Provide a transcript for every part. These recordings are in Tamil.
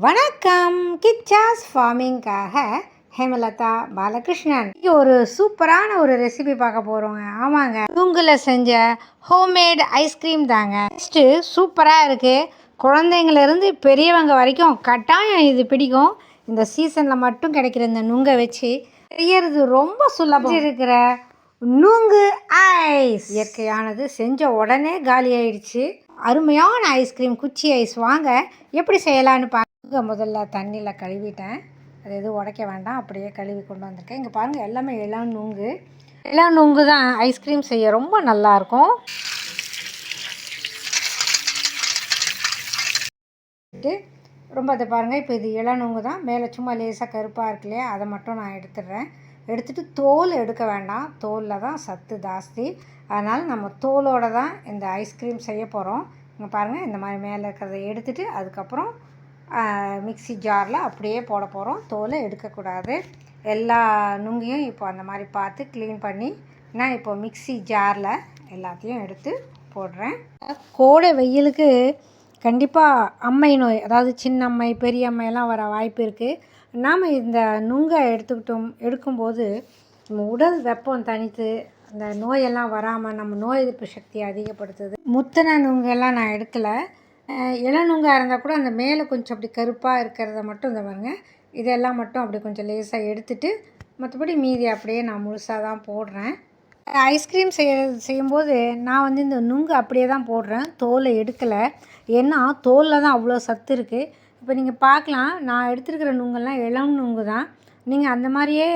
வணக்கம். கிச்சாஸ் ஃபார்மிங்காக ஹேமலதா பாலகிருஷ்ணன். இங்கே ஒரு சூப்பரான ஒரு ரெசிபி பார்க்க போகிறோங்க ஆமாங்க. நுங்கில் செஞ்ச ஹோம்மேட் ஐஸ்கிரீம் தாங்க. டேஸ்ட்டு சூப்பராக இருக்குது குழந்தைங்கள்லேருந்து பெரியவங்க வரைக்கும் கட்டாயம் இது பிடிக்கும். இந்த சீசனில் மட்டும் கிடைக்கிற இந்த நுங்கை வச்சு செய்யறது ரொம்ப சுலபம். இருக்கிற நுங்கு ஐஸ் இயற்கையானது செஞ்ச உடனே காலி ஆயிடுச்சு. அருமையான ஐஸ்கிரீம் குச்சி ஐஸ் வாங்க. எப்படி செய்யலான்னு இங்கே முதல்ல தண்ணியில் கழுவிட்டேன். அது எதுவும் உடைக்க வேண்டாம். அப்படியே கழுவி கொண்டு வந்திருக்கேன். இங்கே பாருங்கள் எல்லாமே இளம் நுங்கு. இளம் நுங்கு தான் ஐஸ்கிரீம் செய்ய ரொம்ப நல்லாயிருக்கும் ரொம்ப அதை பாருங்கள் இப்போ இது இளநுங்கு தான். மேலே சும்மா லேசாக கருப்பாக இருக்கு இல்லையா? அதை மட்டும் நான் எடுத்துடுறேன். எடுத்துகிட்டு தோல் எடுக்க வேண்டாம். தோலில் தான் சத்து ஜாஸ்தி. அதனால் நம்ம தோலோடு தான் இந்த ஐஸ்கிரீம் செய்ய போகிறோம் இங்கே பாருங்கள் இந்த மாதிரி மேலே இருக்கிறத எடுத்துகிட்டு அதுக்கப்புறம் மிக்ஸி ஜாரில் அப்படியே போட போகிறோம் தோலை எடுக்கக்கூடாது. எல்லா நுங்கையும் இப்போ அந்த மாதிரி பார்த்து க்ளீன் பண்ணி நான் இப்போ மிக்ஸி ஜாரில் எல்லாத்தையும் எடுத்து போடுறேன். கோடை வெயிலுக்கு கண்டிப்பாக அம்மை நோய் அதாவது சின்ன அம்மை பெரிய அம்மையெல்லாம் வர வாய்ப்பு இருக்குது நாம் இந்த நுங்கை எடுத்துக்கிட்டோம் எடுக்கும்போது நம்ம உடல் வெப்பம் தனித்து அந்த நோயெல்லாம் வராமல் நம்ம நோய் எதிர்ப்பு சக்தியை அதிகப்படுத்துது. முத்தின நுங்கெல்லாம் நான் எடுக்கலை. இளநுங்காக இருந்தால் கூட அந்த மேலே கொஞ்சம் அப்படி கருப்பாக இருக்கிறத மட்டும் இந்த பாருங்க. இதெல்லாம் மட்டும் அப்படி கொஞ்சம் லேசாக எடுத்துட்டு மற்றபடி மீதி அப்படியே நான் முழுசாக தான் போடுறேன். ஐஸ்கிரீம் செய்ய செய்யும்போது நான் வந்து இந்த நுங்கு அப்படியே தான் போடுறேன். தோலை எடுக்கலை. ஏன்னா தோலில் தான் அவ்வளோ சத்து இருக்குது இப்போ நீங்கள் பார்க்கலாம் நான் எடுத்துருக்கிற நுங்கெல்லாம் இளம் நுங்கு தான். நீங்கள் அந்த மாதிரியே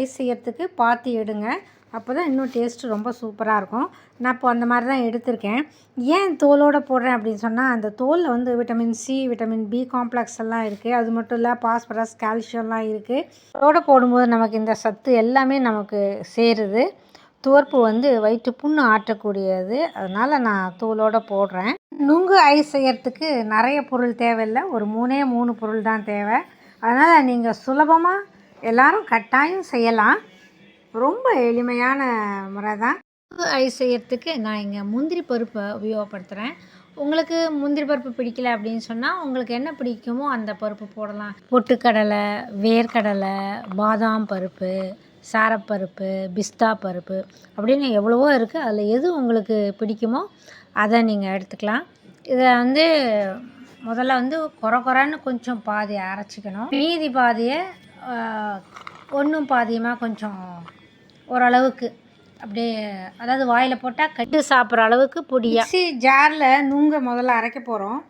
ஐஸ் செய்யறதுக்கு பார்த்து எடுங்க. அப்போ தான் இன்னும் டேஸ்ட்டு ரொம்ப சூப்பராக இருக்கும். நான் இப்போ அந்த மாதிரி தான் எடுத்திருக்கேன். ஏன் தோலோடு போடுறேன் அப்படின்னு சொன்னால் அந்த தோலில் வந்து vitamin C vitamin B complex எல்லாம் இருக்குது அது மட்டும் இல்லை பாஸ்பரஸ் கால்சியம்லாம் இருக்குது தோலோடு போடும்போது நமக்கு இந்த சத்து எல்லாமே நமக்கு சேருது. துவர்ப்பு வந்து வயிற்று புண்ணு ஆட்டக்கூடியது அதனால் நான் தூளோடு போடுறேன். நுங்கு ஐஸ் செய்யறதுக்கு நிறைய பொருள் தேவையில்லை. ஒரு மூணே மூணு பொருள் தான் தேவை. அதனால் நீங்கள் சுலபமாக எல்லாரும் கட்டாயம் செய்யலாம். ரொம்ப எளிமையான முறை தான் ஐஸ் செய்யறதுக்கு நான் இங்கே முந்திரி பருப்பை உபயோகப்படுத்துகிறேன் உங்களுக்கு முந்திரி பருப்பு பிடிக்கல அப்படின்னு சொன்னால் உங்களுக்கு என்ன பிடிக்குமோ அந்த பருப்பு போடலாம். பொட்டுக்கடலை வேர்க்கடலை பாதாம் பருப்பு சாரப்பருப்பு பிஸ்தா பருப்பு அப்படின்னு எவ்வளவோ இருக்குது அதில் எது உங்களுக்கு பிடிக்குமோ அதை நீங்கள் எடுத்துக்கலாம். இதை வந்து முதல்ல வந்து குறை குறைன்னு கொஞ்சம் பாதி அரைச்சிக்கணும். மீதி பாதியை ஒன்றும் பாதியமாக கொஞ்சம் ஓரளவுக்கு. அப்படியே அதாவது வாயில் போட்டால் கட்டு சாப்பிட்ற அளவுக்கு பொடியாக மிக்ஸி ஜாரில் நுங்க முதல்ல அரைக்க போகிறோம்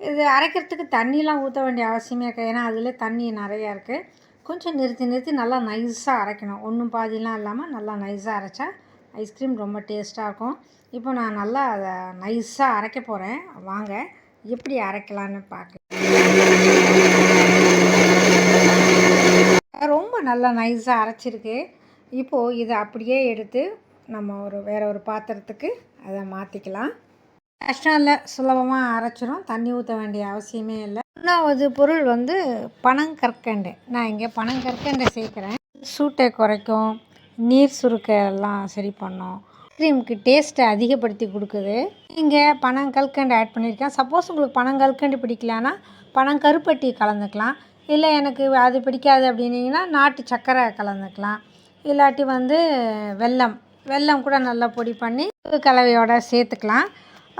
இது அரைக்கிறதுக்கு தண்ணிலாம் ஊற்ற வேண்டிய அவசியமே இருக்குது. ஏன்னா அதில் தண்ணி நிறையா இருக்குது கொஞ்சம் நிறுத்தி நிறுத்தி நல்லா நைஸாக அரைக்கணும். ஒன்றும் பாதிலாம் இல்லாமல் நல்லா நைஸாக அரைச்சா ஐஸ்கிரீம் ரொம்ப டேஸ்ட்டாக இருக்கும். இப்போ நான் நல்லா அதை நைஸாக அரைக்க போகிறேன் வாங்க எப்படி அரைக்கலான்னு பார்க்க ரொம்ப நல்லா நைஸாக அரைச்சிருக்கு. இப்போது இதை அப்படியே எடுத்து நம்ம ஒரு வேற ஒரு பாத்திரத்துக்கு அதை மாற்றிக்கலாம் கஷ்டம் இல்லை சுலபமாக அரைச்சிரும். தண்ணி ஊற்ற வேண்டிய அவசியமே இல்லை. மூணாவது பொருள் வந்து பனங்கற்கண்டு நான் இங்கே பனங்கற்கண்டை சேர்க்குறேன். சூட்டை குறைக்கும். நீர் சுருக்க எல்லாம் சரி பண்ணும். ஐஸ்கிரீமுக்கு டேஸ்ட்டை அதிகப்படுத்தி கொடுக்குது. இங்கே பனங்கற்கண்டு ஆட் பண்ணியிருக்கேன் சப்போஸ் உங்களுக்கு பனங்கற்கண்டு பிடிக்கலன்னா பனங்கருப்பட்டி கலந்துக்கலாம். இல்லை எனக்கு அது பிடிக்காது அப்படின்னீங்கன்னா நாட்டு சர்க்கரை கலந்துக்கலாம். இல்லாட்டி வந்து வெல்லம். வெல்லம் கூட நல்லா பொடி பண்ணி கலவையோட சேர்த்துக்கலாம்.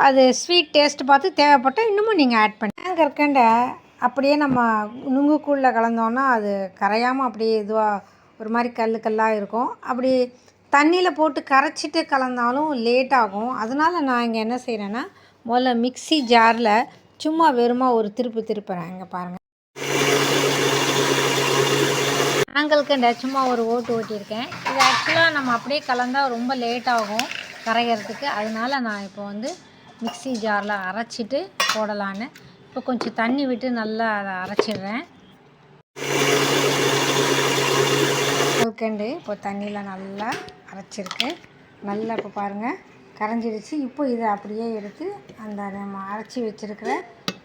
அது ஸ்வீட் டேஸ்ட் பார்த்து தேவைப்பட்டால் இன்னமும் நீங்கள் ஆட் பண்ணி கற்கண்டை அப்படியே நம்ம நுங்குக்கூழில் கலந்தோன்னா அது கரையாமல் அப்படியே இதுவாக ஒரு மாதிரி கல் கல்லாக இருக்கும். அப்படி தண்ணியில் போட்டு கரைச்சிட்டு கலந்தாலும் லேட் ஆகும். அதனால் நான் இங்கே என்ன செய்கிறேன்னா முதல்ல மிக்ஸி ஜாரில் சும்மா வெறுமா ஒரு திருப்பு திருப்புறேன். இங்கே பாருங்கள் ஆங்கல்கண்டை சும்மா ஒரு ஓட்டு ஓட்டியிருக்கேன். இது ஆக்சுவலாக நம்ம அப்படியே கலந்தால் ரொம்ப லேட் ஆகும் கரைகிறதுக்கு அதனால நான் இப்போ வந்து மிக்ஸி ஜாரில் அரைச்சிட்டு போடலான்னு. இப்போ கொஞ்சம் தண்ணி விட்டு நல்லா அதை அரைச்சிடுறேன். கல்கண்டு இப்போ தண்ணியில் நல்லா அரைச்சிருக்கு. நல்லா இப்போ பாருங்கள் கரைஞ்சிடுச்சு. இப்போ இதை அப்படியே எடுத்து அந்த நம்ம அரைச்சி வச்சுருக்கிற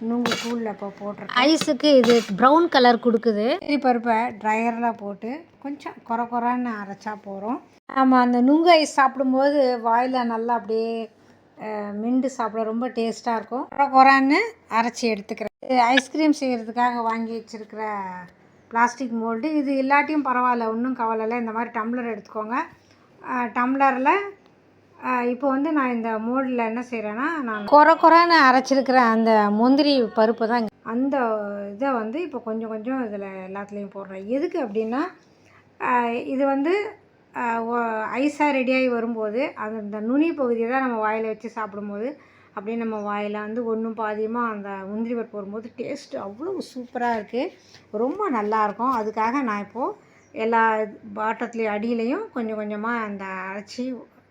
நுங்கு கூழில் இப்போ போட்டிருக்கேன். ஐஸுக்கு இது ப்ரௌன் கலர் கொடுக்குது. இது பருப்பை ட்ரையரில் போட்டு கொஞ்சம் குறை குறைன்னு அரைச்சா போகிறோம் நம்ம அந்த நுங்கு ஐஸ் சாப்பிடும்போது வாயில் நல்லா அப்படியே மிண்டு சாப்பிட ரொம்ப டேஸ்ட்டாக இருக்கும். குறை குறான்னு அரைச்சி எடுத்துக்கிறேன். ஐஸ்கிரீம் செய்கிறதுக்காக வாங்கி வச்சுருக்கிற பிளாஸ்டிக் மோல்டு இது இல்லாட்டியும் பரவாயில்ல ஒன்றும் கவலை இல்லை இந்த மாதிரி டம்ளர் எடுத்துக்கோங்க. டம்ளரில் இப்போ வந்து நான் இந்த மோல்டில் என்ன செய்கிறேன்னா நான் குறை குறைன்னு அரைச்சிருக்கிற அந்த முந்திரி பருப்பு தான் அந்த இதை வந்து இப்போ கொஞ்சம் கொஞ்சம் இதில் எல்லாத்துலேயும் போடுறேன். எதுக்கு அப்படின்னா இது வந்து ஐஸாக ரெடியாகி வரும்போது அது இந்த நுனி பகுதியை தான் நம்ம வாயில் வச்சு சாப்பிடும்போது அப்படியே நம்ம வாயில் வந்து ஒன்றும் பாதியமாக அந்த முந்திரி பருப்பு வரும்போது டேஸ்ட்டு அவ்வளோ சூப்பராக இருக்குது ரொம்ப நல்லாயிருக்கும் அதுக்காக நான் இப்போது எல்லா பாட்டத்துலேயும் அடியிலையும் கொஞ்சம் கொஞ்சமாக அந்த அரைச்சி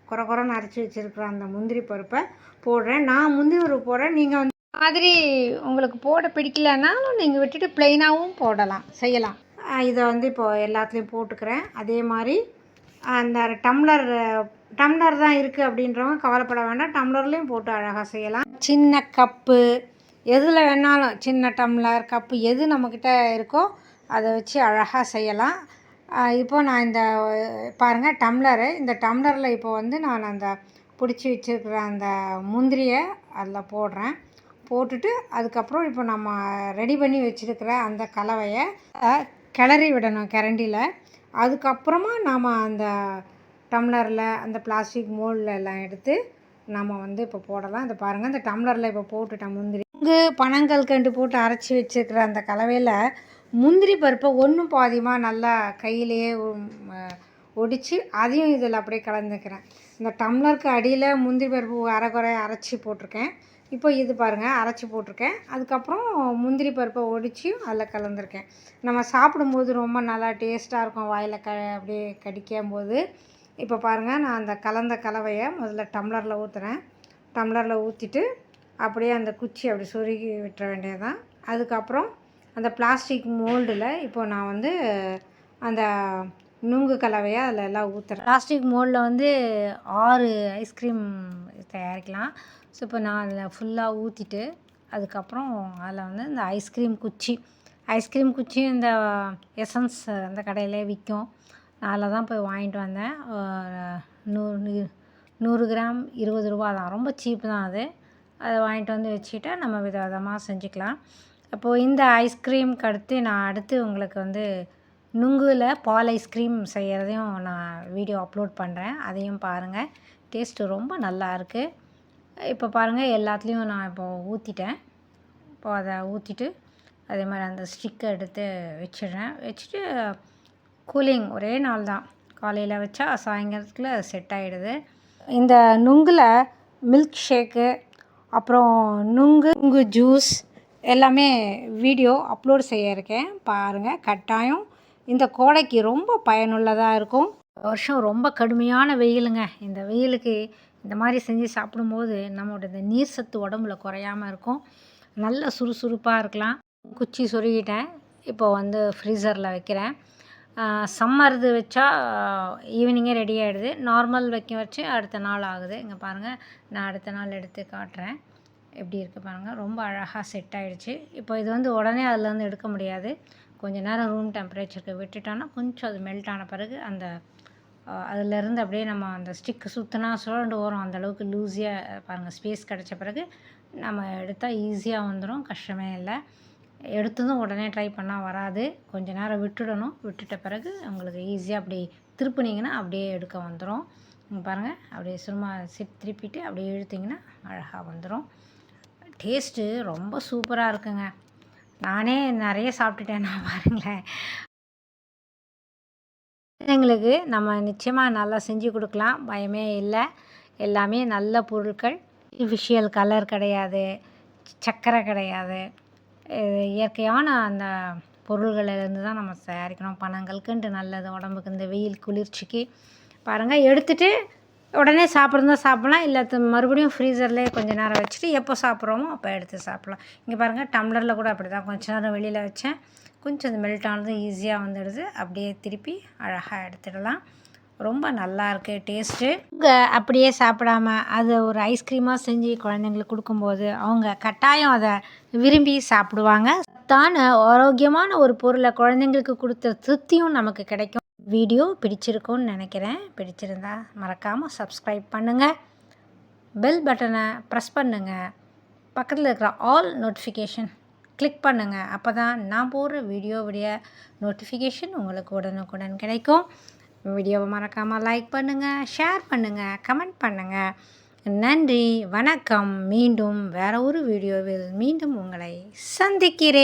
குறை குறைன்னு அரைச்சி வச்சுருக்கிற அந்த முந்திரி பருப்பை போடுறேன். நான் முந்திரி பருப்பு போடுறேன். நீங்கள் வந்து மாதிரி உங்களுக்கு போட பிடிக்கலனாலும் நீங்கள் விட்டுட்டு ப்ளெயினாகவும் போடலாம் செய்யலாம். இதை வந்து இப்போது எல்லாத்துலேயும் போட்டுக்கிறேன். அதே மாதிரி அந்த டம்ளர் டம்ளர் தான் இருக்குது அப்படின்றவங்க கவலைப்பட வேண்டாம். டம்ளர்லேயும் போட்டு அழகாக செய்யலாம். சின்ன கப்பு எதில் வேணாலும் சின்ன டம்ளர் கப்பு எது நம்மக்கிட்ட இருக்கோ அதை வச்சு அழகாக செய்யலாம். இப்போது இப்போ நான் இந்த பாருங்கள் டம்ளரு இந்த டம்ளரில் இப்போ வந்து நான் அந்த பிடிச்சி வச்சுருக்கிற அந்த முந்திரியை அதில் போடுறேன். போட்டுட்டு அதுக்கப்புறம் இப்போ நம்ம ரெடி பண்ணி வச்சுருக்கிற அந்த கலவையை கிளறி விடணும் கரண்டியில். அதுக்கப்புறமா நாம் அந்த டம்ளரில் அந்த பிளாஸ்டிக் மோல்டில் எல்லாம் எடுத்து நம்ம வந்து இப்போ போடலாம். இந்த பாருங்கள் இந்த டம்ளரில் இப்போ போட்டுட்டேன் முந்திரி. இங்கு பனங்கள் கண்டு போட்டு அரைச்சி வச்சுருக்கிற அந்த கலவையில் முந்திரி பருப்பை ஒன்றும் பாதியமாக நல்லா கையிலேயே ஒடிச்சு அதையும் இதில் அப்படியே கலந்துக்கிறேன். இந்த டம்ளருக்கு அடியில் முந்திரி பருப்பு அரைக்குறை அரைச்சி போட்டிருக்கேன். இப்போ இது பாருங்கள் அரைச்சி போட்டிருக்கேன். அதுக்கப்புறம் முந்திரி பருப்பை ஒடிச்சியும் அதில் கலந்துருக்கேன். நம்ம சாப்பிடும்போது ரொம்ப நல்லா டேஸ்ட்டாக இருக்கும். வாயில் க அப்படியே கடிக்கும் போது இப்போ பாருங்கள் நான் அந்த கலந்த கலவையை முதல்ல டம்ளரில் ஊற்றுறேன் டம்ளரில் ஊற்றிட்டு அப்படியே அந்த குச்சி அப்படி சொருகி விட்டுற வேண்டியதுதான். அதுக்கப்புறம் அந்த பிளாஸ்டிக் மோல்டில் இப்போ நான் வந்து அந்த நுங்கு கலவையை அதில் எல்லாம் ஊற்றுறேன் பிளாஸ்டிக் மோல்டில் வந்து ஆறு ஐஸ்கிரீம் தயாரிக்கலாம். ஸோ இப்போ நான் அதில் ஃபுல்லாக ஊற்றிட்டு அதுக்கப்புறம் அதில் வந்து இந்த ஐஸ்கிரீம் குச்சி. ஐஸ்கிரீம் குச்சி இந்த எசன்ஸ் அந்த கடையிலே விற்கும் நான் அதில் தான் போய் வாங்கிட்டு வந்தேன். நூறு நூறு கிராம் இருபது ரூபா தான். ரொம்ப சீப்பு தான் அது. அதை வாங்கிட்டு வந்து வச்சுக்கிட்டா நம்ம வித விதமாக செஞ்சுக்கலாம். அப்போது இந்த ஐஸ்கிரீம்க்கு அடுத்து நான் அடுத்து உங்களுக்கு வந்து நுங்குல பால் ஐஸ்கிரீம் செய்கிறதையும் நான் வீடியோ அப்லோட் பண்ணுறேன் அதையும் பாருங்கள் டேஸ்ட்டு ரொம்ப நல்லா இருக்குது இப்போ பாருங்கள் எல்லாத்துலேயும் நான் இப்போது ஊற்றிட்டேன் இப்போ அதை ஊற்றிட்டு அதே மாதிரி அந்த ஸ்டிக்கை எடுத்து வச்சிடுறேன். வச்சுட்டு கூலிங் ஒரே நாள் தான். காலையில் வச்சா சாயங்காலத்துக்குள்ள செட் ஆகிடுது இந்த நுங்கில் மில்க் ஷேக்கு அப்புறம் நுங்கு நுங்கு ஜூஸ் எல்லாமே வீடியோ அப்லோட் செய்ய இருக்கேன் பாருங்கள் கட்டாயம். இந்த கோடைக்கு ரொம்ப பயனுள்ளதாக இருக்கும். வருஷம் ரொம்ப கடுமையான வெயிலுங்க. இந்த வெயிலுக்கு இந்த மாதிரி செஞ்சு சாப்பிடும்போது நம்மளோட இந்த நீர் சத்து உடம்புல குறையாம இருக்கும். நல்ல சுறுசுறுப்பாக இருக்கலாம். குச்சி சொருகிட்டேன். இப்போ வந்து ஃப்ரீசரில் வைக்கிறேன். சம்மர் இது வச்சா ஈவினிங்கே ரெடி ஆகிடுது நார்மல் வைக்க வச்சு அடுத்த நாள் ஆகுது. இங்கே பாருங்கள் நான் அடுத்த நாள் எடுத்து காட்டுறேன். எப்படி இருக்குது பாருங்கள் ரொம்ப அழகாக செட் ஆகிடுச்சு இப்போ இது வந்து உடனே அதுலேருந்து எடுக்க முடியாது. கொஞ்சம் நேரம் ரூம் டெம்பரேச்சருக்கு விட்டுட்டோன்னா கொஞ்சம் அது மெல்ட் ஆன பிறகு அந்த அதுலேருந்து அப்படியே நம்ம அந்த ஸ்டிக்கு சுற்றினா சுழண்டு வரும். அந்தளவுக்கு லூஸியாக பாருங்கள் ஸ்பேஸ் கிடச்ச பிறகு நம்ம எடுத்தால் ஈஸியாக வந்துடும் கஷ்டமே இல்லை. எடுத்ததும் உடனே ட்ரை பண்ணால் வராது. கொஞ்ச நேரம் விட்டுடணும். விட்டுட்ட பிறகு உங்களுக்கு ஈஸியாக அப்படி திருப்புனீங்கன்னா அப்படியே எடுக்க வந்துடும் பாருங்கள் அப்படியே சும்மா சிப் திருப்பிட்டு அப்படியே இழுத்திங்கன்னா அழகாக வந்துடும் டேஸ்ட்டு ரொம்ப சூப்பராக இருக்குங்க. நானே நிறைய சாப்பிட்டுட்டேன் நான் பாருங்களேன். எங்களுக்கு நம்ம நிச்சயமாக நல்லா செஞ்சு கொடுக்கலாம். பயமே இல்லை. எல்லாமே நல்ல பொருட்கள். விஷியல் கலர் கிடையாது. சர்க்கரை கிடையாது. இயற்கையான அந்த பொருள்களிலிருந்து தான் நம்ம தயாரிக்கணும். பணங்களுக்குன்ட்டு நல்லது உடம்புக்கு இந்த வெயில் குளிர்ச்சிக்கு. பாருங்கள் எடுத்துகிட்டு உடனே சாப்பிட்றதா சாப்பிட்லாம் இல்லை மறுபடியும் ஃப்ரீசர்லேயே கொஞ்ச நேரம் வச்சுட்டு எப்போ சாப்பிட்றோமோ அப்போ எடுத்து சாப்பிட்லாம். இங்கே பாருங்கள் டம்ளரில் கூட அப்படி தான் கொஞ்ச நேரம் வெளியில் வச்சேன். கொஞ்சம் அது மெல்ட் ஆனதும் ஈஸியாக வந்துடுது. அப்படியே திருப்பி அழகாக எடுத்துடலாம். ரொம்ப நல்லா இருக்குது டேஸ்ட்டு இங்கே அப்படியே சாப்பிடாம அதை ஒரு ஐஸ்கிரீமாக செஞ்சு குழந்தைங்களுக்கு கொடுக்கும்போது அவங்க கட்டாயம் அதை விரும்பி சாப்பிடுவாங்க. சத்தான ஆரோக்கியமான ஒரு பொருளை குழந்தைங்களுக்கு கொடுத்த திருப்தியும் நமக்கு கிடைக்கும். வீடியோ பிடிச்சிருக்கும்னு நினைக்கிறேன். பிடிச்சிருந்தா மறக்காமல் சப்ஸ்கிரைப் பண்ணுங்கள் பெல் பட்டனை ப்ரெஸ் பண்ணுங்கள் பக்கத்தில் இருக்கிற ஆல் நோட்டிஃபிகேஷன் கிளிக் பண்ணுங்கள் அப்போ தான் நான் போடுற வீடியோவுடைய நோட்டிஃபிகேஷன் உங்களுக்கு உடனுக்குடன் கிடைக்கும். வீடியோவை மறக்காமல் லைக் பண்ணுங்கள் ஷேர் பண்ணுங்கள் கமெண்ட் பண்ணுங்கள் நன்றி வணக்கம். மீண்டும் வேற ஒரு வீடியோவில் மீண்டும் உங்களை சந்திக்கிறேன்.